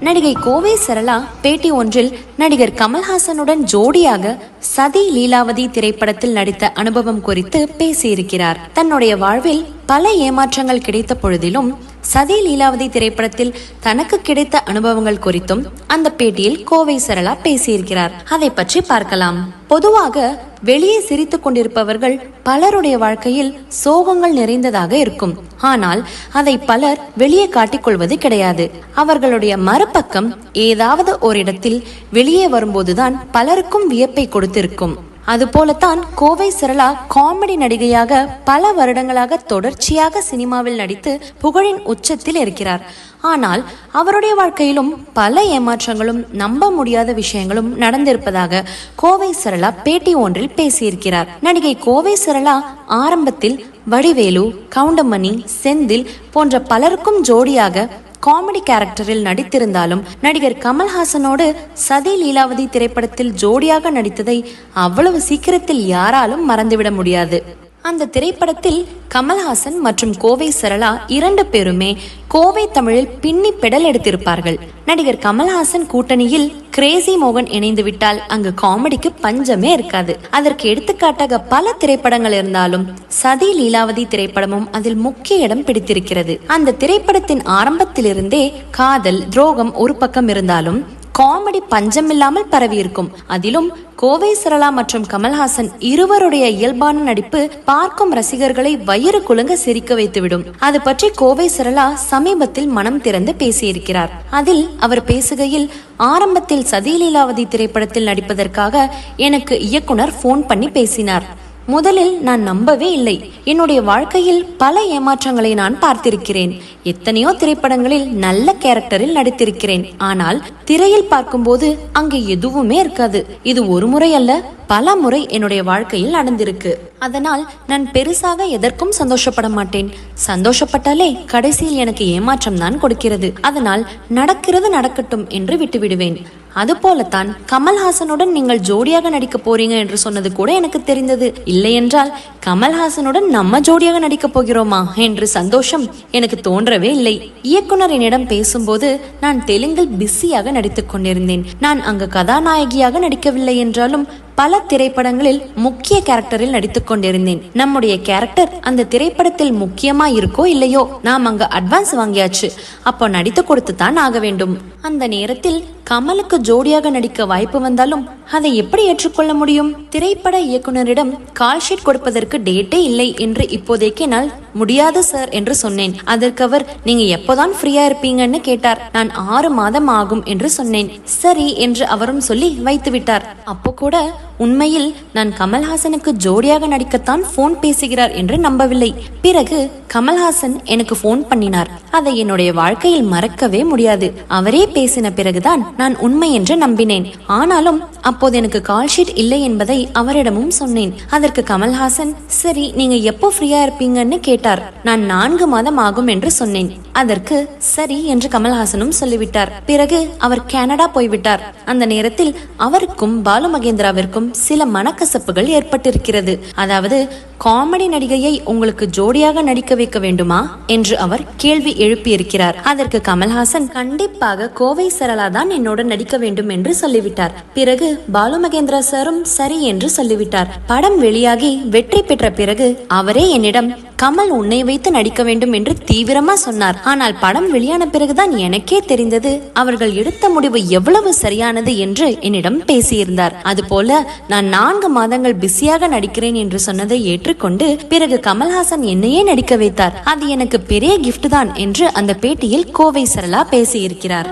நடிகை கோவை சரளா பேட்டி ஒன்றில் நடிகர் கமல்ஹாசனுடன் ஜோடியாக சதி லீலாவதி திரைப்படத்தில் நடித்த அனுபவம் குறித்து பேசியிருக்கிறார். தன்னுடைய வாழ்வில் பல ஏமாற்றங்கள் கிடைத்த பொழுதிலும் சதி லீலாவதி திரைப்படத்தில் தனக்கு கிடைத்த அனுபவங்கள் குறித்தும் அந்த பேட்டியில் கோவை சரளா பேசியிருக்கிறார். அதை பற்றி பார்க்கலாம். பொதுவாக வெளியே சிரித்துக் கொண்டிருப்பவர்கள் பலருடைய வாழ்க்கையில் சோகங்கள் நிறைந்ததாக இருக்கும். ஆனால் அதை பலர் வெளியே காட்டிக்கொள்வது கிடையாது. அவர்களுடைய மறுபக்கம் ஏதாவது ஓரிடத்தில் வெளியே வரும்போதுதான் பலருக்கும் வியப்பை கொடுத்திருக்கும். அதுபோலத்தான் கோவை சரளா காமெடி நடிகையாக பல வருடங்களாக தொடர்ச்சியாக சினிமாவில் நடித்து புகழின் உச்சத்தில் இருக்கிறார். ஆனால் அவருடைய வாழ்க்கையிலும் பல ஏமாற்றங்களும் நம்ப முடியாத விஷயங்களும் நடந்திருப்பதாக கோவை சரளா பேட்டி ஒன்றில் பேசியிருக்கிறார். நடிகை கோவை சரளா ஆரம்பத்தில் வடிவேலு கவுண்டமணி செந்தில் போன்ற பலருக்கும் ஜோடியாக காமெடி கேரக்டரில் நடித்திருந்தாலும் நடிகர் கமல்ஹாசனோடு சதி லீலாவதி திரைப்படத்தில் ஜோடியாக நடித்ததை அவ்வளவு சீக்கிரத்தில் யாராலும் மறந்துவிட முடியாது. அந்த திரைப்படத்தில் கமல்ஹாசன் மற்றும் கோவை சரளா இரண்டு பேருமே கோவை தமிழில் பின்னி பெடல் எடுத்திருப்பார்கள். நடிகர் கமல்ஹாசன் கூட்டணியில் கிரேசி மோகன் இணைந்து விட்டால் அங்கு காமெடிக்கு பஞ்சமே இருக்காது. அதற்கு எடுத்துக்காட்டாக பல திரைப்படங்கள் இருந்தாலும் சதி லீலாவதி திரைப்படமும் அதில் முக்கிய இடம் பிடித்திருக்கிறது. அந்த திரைப்படத்தின் ஆரம்பத்திலிருந்தே காதல் துரோகம் ஒரு பக்கம் இருந்தாலும் காமெடி பஞ்சமில்லாமல் இல்லாமல் பரவியிருக்கும். அதிலும் கோவை சரளா மற்றும் கமல்ஹாசன் இருவருடைய இயல்பான நடிப்பு பார்க்கும் ரசிகர்களை வயிறு குலுங்க சிரிக்க வைத்துவிடும். அது பற்றி கோவை சரளா சமீபத்தில் மனம் திறந்து பேசியிருக்கிறார். அதில் அவர் பேசுகையில் ஆரம்பத்தில் சதிலீலாவதி திரைப்படத்தில் நடிப்பதற்காக எனக்கு இயக்குனர் ஃபோன் பண்ணி பேசினார். முதலில் நான் நம்பவே இல்லை. என்னுடைய வாழ்க்கையில் பல ஏமாற்றங்களை நான் பார்த்திருக்கிறேன். எத்தனையோ திரைப்படங்களில் நல்ல கேரக்டரில் நடித்திருக்கிறேன். ஆனால் திரையில் பார்க்கும்போது அங்கே எதுவுமே இருக்காது. இது ஒரு முறை அல்ல பல முறை என்னுடைய வாழ்க்கையில் நடந்திருக்கு. அதனால் நான் பெருசாக எதற்கும் சந்தோஷப்பட மாட்டேன். சந்தோஷப்பட்டாலே கடைசியில் எனக்கு ஏமாற்றம் தான் கொடுக்கிறது. அதனால் நடக்கிறது நடக்கட்டும் என்று விட்டுவிடுவேன். அதுபோலத்தான் கமல்ஹாசனுடன் நீங்கள் ஜோடியாக நடிக்க போறீங்க என்று சொன்னது கூட எனக்கு தெரிந்தது. இல்லையென்றால் கமல்ஹாசனுடன் நம்ம ஜோடியாக நடிக்க போகிறோமா என்று சந்தோஷம் எனக்கு தோன்றவே இல்லை. இயக்குனர் என்னிடம் பேசும்போது நான் தெலுங்கில் பிஸியாக நடித்துக் கொண்டிருந்தேன். நான் அங்கு கதாநாயகியாக நடிக்கவில்லை என்றாலும் பல திரைப்படங்களில் முக்கிய கேரக்டரில் நடித்துக் கொண்டிருந்தேன். நம்முடைய கேரக்டர் அந்த திரைப்படத்தில் முக்கியமா இருக்கோ இல்லையோ நாம் அங்க அட்வான்ஸ் வாங்கியாச்சு. அப்போ நடித்து கொடுத்து தான் ஆக வேண்டும். அந்த நேரத்தில் கமலுக்கு ஜோடியாக நடிக்க வாய்ப்பு வந்தாலும் அதை எப்படி ஏற்றுக்கொள்ள முடியும்? திரைப்பட இயக்குனரிடம் கால் ஷீட் கொடுப்பதற்கு டேட்டே இல்லை என்று இப்போதைக்கு என்னால் முடியாது சார் என்று சொன்னேன். அதற்கு அவர் நீங்க எப்போதான் ஃப்ரீயா இருப்பீங்கன்னு கேட்டார். நான் ஆறு மாதம் ஆகும் என்று சொன்னேன். சரி என்று அவரும் சொல்லி வைத்து விட்டார். அப்போ கூட உண்மையில் நான் கமல்ஹாசனுக்கு ஜோடியாக நடிக்கத்தான் போன் பேசுகிறார் என்று நம்பவில்லை. பிறகு கமல்ஹாசன் எனக்கு போன் பண்ணினார். அதை என்னுடைய வாழ்க்கையில் மறக்கவே முடியாது. அவரே பேசின பிறகுதான் நான் உண்மை என்று நம்பினேன். ஆனாலும் அப்போது எனக்கு கால் ஷீட் இல்லை என்பதை அவரிடமும் சொன்னேன். அதற்கு கமல்ஹாசன் சரி நீங்க எப்போ ஃப்ரீயா இருப்பீங்கன்னு கேட்டார். நான் நான்கு மாதம் ஆகும் என்று சொன்னேன். அதற்கு சரி என்று கமல்ஹாசனும் சொல்லிவிட்டார். பிறகு அவர் கனடா போய்விட்டார். அந்த நேரத்தில் அவருக்கும் பாலு மகேந்திராவிற்கும் சில மனக்கசப்புகள் ஏற்பட்டிருக்கிறது. அதாவது காமெடி நடிகையை உங்களுக்கு ஜோடியாக நடிக்க வைக்க வேண்டுமா? என்று அவர் கேள்வி எழுப்பியிருக்கிறார். அதற்கு கமல்ஹாசன் கண்டிப்பாக கோவை சரளா தான் என்னோட நடிக்க வேண்டும் என்று சொல்லிவிட்டார். பிறகு பாலு மகேந்திரா சாரும் சரி என்று சொல்லிவிட்டார். படம் வெளியாகி வெற்றி பெற்ற பிறகு அவரே என்னிடம் கமல் உன்னை வைத்து நடிக்க வேண்டும் என்று தீவிரமா சொன்னார். ஆனால் படம் வெளியான பிறகுதான் எனக்கே தெரிந்தது. அவர்கள் எடுத்த முடிவு எவ்வளவு சரியானது என்று என்னிடம் பேசியிருந்தார். அதுபோல நான் நான்கு மாதங்கள் பிஸியாக நடிக்கிறேன் என்று சொன்னதை ஏற்றுக்கொண்டு பிறகு கமல்ஹாசன் என்னையே நடிக்க வைத்தார். அது எனக்கு பெரிய கிஃப்ட் தான் என்று அந்த பேட்டியில் கோவை சரளா பேசியிருக்கிறார்.